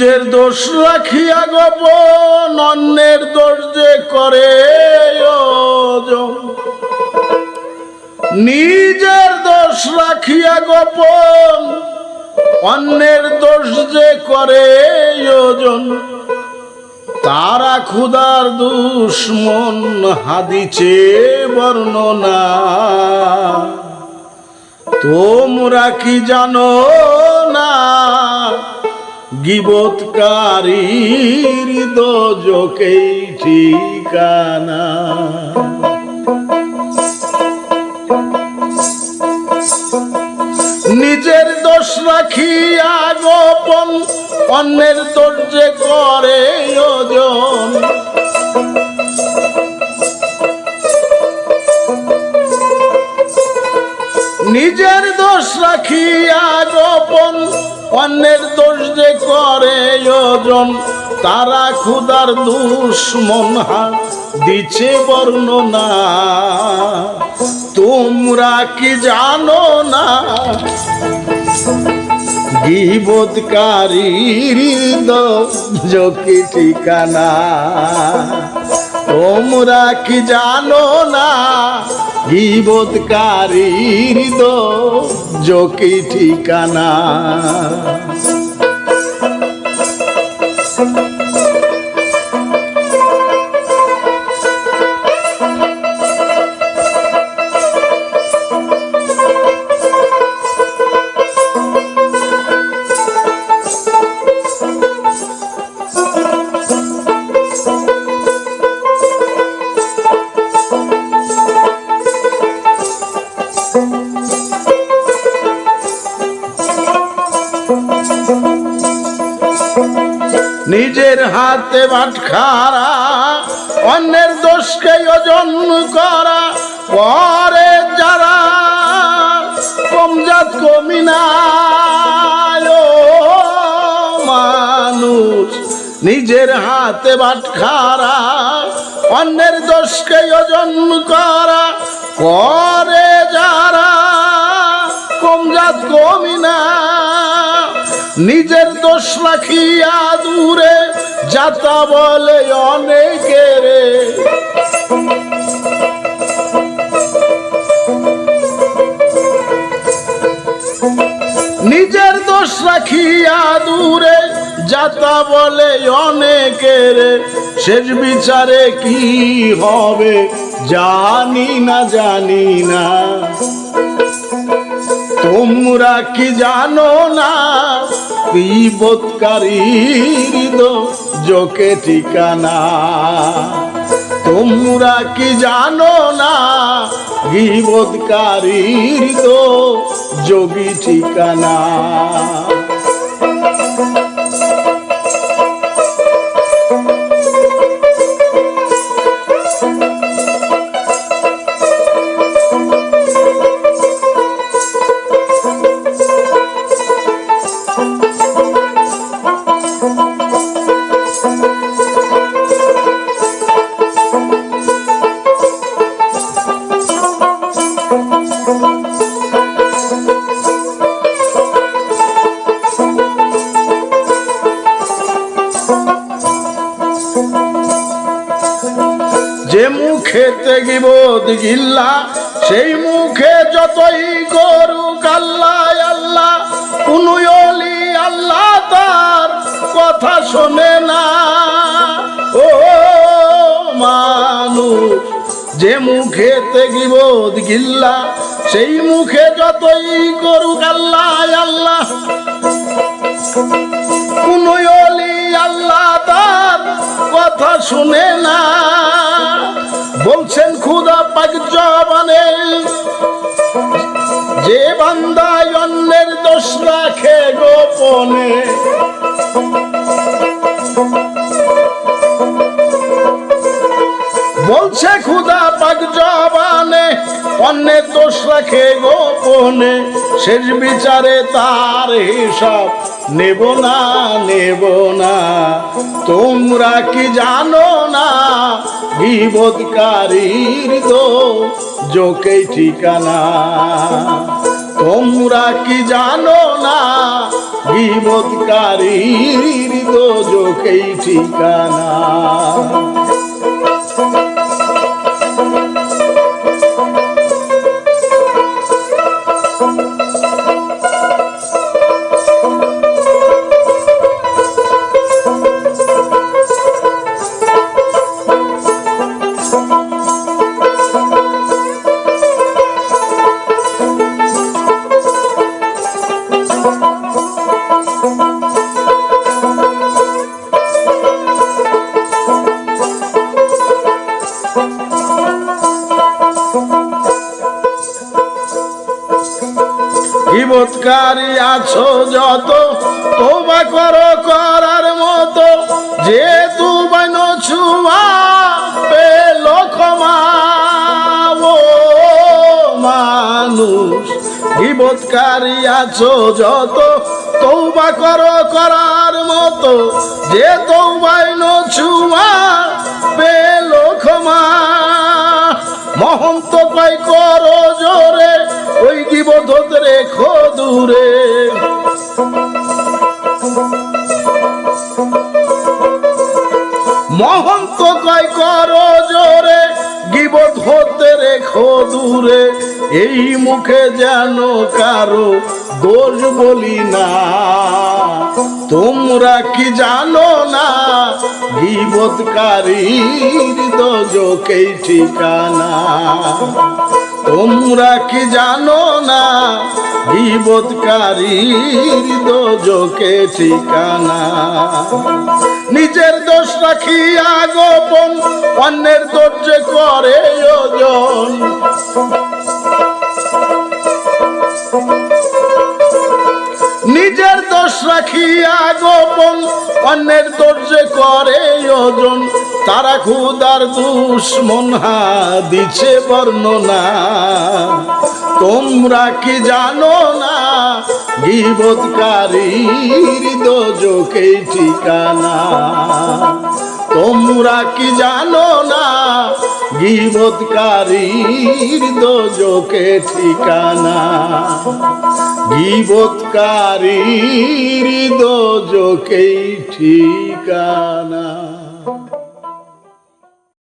দোষ রাখিয়া গোপন, অন্যের দোষ যে করে। নিজের দোষ রাখিয়া গোপন, অন্যের দোষ যে করে ওজন তারা ক্ষুদার দুশ্মন হাদিছে বর্ণনা। তোমরা কি জানো না? গিবৎকারীর দোজকেই ঠিকানা। নিজের দোষ রাখিয়া গোপন, অন্যের দোষ করে ওজন নিজের দোষ রাখিয়া গোপন অন্যের দোষ যে করে ওজন তারা ক্ষুদার দুশ্মন হাত দিছে বর্ণনা। তোমরা কি জানো না? গিবোধকারীর যোগী ঠিকানা? তোমরা কি জানো না? গিবোধকারীর জকি ঠিকানা। নিজের হাতে বাটখারা অন্যের দোষকে ওজন করা, পরে যারা কমজাত কমিনায় মানুষ, নিজের হাতে বাটখারা অন্যের দোষকে ওজন করা করে যারা কমজাত কমিনা নিজের দোষ রাখিয়া দূরে যাতা বলে অনেকে রে। নিজের দোষ রাখিয়া দূরে যাতা বলে অনেকের শেষ বিচারে কি হবে, জানি না জানি না। তোমরা কি জানো না? বিপদকারীর জোকে ঠিকানা। তোমরা কি জানো না? বিপদকারীর তো যোগী ঠিকানা। যে মুখেতে গিবোধ গিল্লা সেই মুখে যতই করুক আল্লাহ আল্লাহ কুনুয়লি আল্লাহ তার কথা শোনে না। ও মানুষ, যে মুখেতে গিবোধ গিল্লা সেই মুখে যতই করুক আল্লাহ আল্লাহ কুনুয়লি আল্লাহ তার কথা শুনে না। বলছেন খুদা পাক জবানে যে বান্দায় অন্যের দোষ রাখে গোপনে। বলছে খুদা পাক জবানে অন্যের দোষ রাখে গোপনে। শেষ বিচারে তার হিসাব নেব না নেব না। তোমরা কি জানো না বিবোধকারীর তো যোকেই ঠিকানা। তোমরা কি জানো না, বিপদকারীর দোজকেই ঠিকানা। বিপদকারী আছো যত, তোবা করো করার মতো। যে তু বন ছুয়া পেল ক্ষমা। মানুষ বিপদকারী আছো যত, তৌবা করো করার মতো। যে তৌবাই ছুয়া পেল ক্ষমা। মহন্ত পাই করো জোরে, ওই জীবধত রেখো দূরে। মহন্ত কয় করো জোরে গিবধ হতে রেখো দূরে, এই মুখে যেন কারও দোষ বলি না। তোমরা কি জানো না গিবৎকারীর দোজকেই ঠিকানা? তোমরা কি জানো না, বিপদকারীর দোজকে ঠিকানা? নিজের দোষ রাখিয়া গোপন, অন্যের দোষ করে ওজন রাখিয়া গোপন অন্যের দোষ করে ওজন তারা খুদার দুশ্মন হা দিছে বর্ণনা। তোমরা কি জানো না গিবৎকারীর দোজকে ঠিকানা? তোমরা কি জানো না গিবৎকারীর দোজকে ঠিকানা। গিবৎকারীর দোজকেই ঠিকানা।